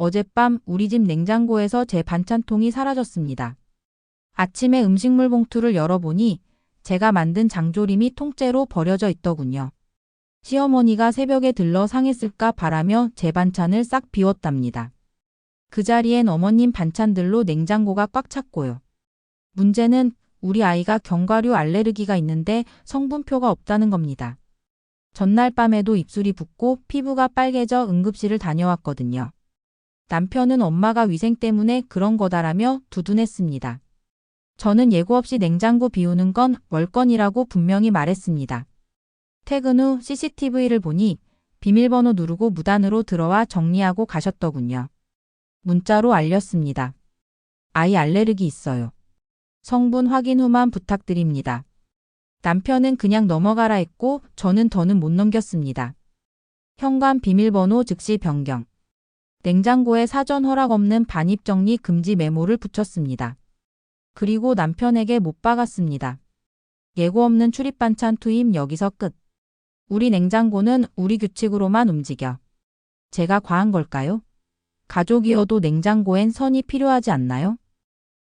어젯밤 우리 집 냉장고에서 제 반찬통이 사라졌습니다. 아침에 음식물 봉투를 열어보니 제가 만든 장조림이 통째로 버려져 있더군요. 시어머니가 새벽에 들러 상했을까 바라며 제 반찬을 싹 비웠답니다. 그 자리엔 어머님 반찬들로 냉장고가 꽉 찼고요. 문제는 우리 아이가 견과류 알레르기가 있는데 성분표가 없다는 겁니다. 전날 밤에도 입술이 붓고 피부가 빨개져 응급실을 다녀왔거든요. 남편은 엄마가 위생 때문에 그런 거다라며 두둔했습니다. 저는 예고 없이 냉장고 비우는 건 월권이라고 분명히 말했습니다. 퇴근 후 CCTV를 보니 비밀번호 누르고 무단으로 들어와 정리하고 가셨더군요. 문자로 알렸습니다. 아이 알레르기 있어요. 성분 확인 후만 부탁드립니다. 남편은 그냥 넘어가라 했고 저는 더는 못 넘겼습니다. 현관 비밀번호 즉시 변경. 냉장고에 사전 허락 없는 반입 정리 금지 메모를 붙였습니다. 그리고 남편에게 못 박았습니다. 예고 없는 출입 반찬 투입 여기서 끝. 우리 냉장고는 우리 규칙으로만 움직여. 제가 과한 걸까요? 가족이어도 냉장고엔 선이 필요하지 않나요?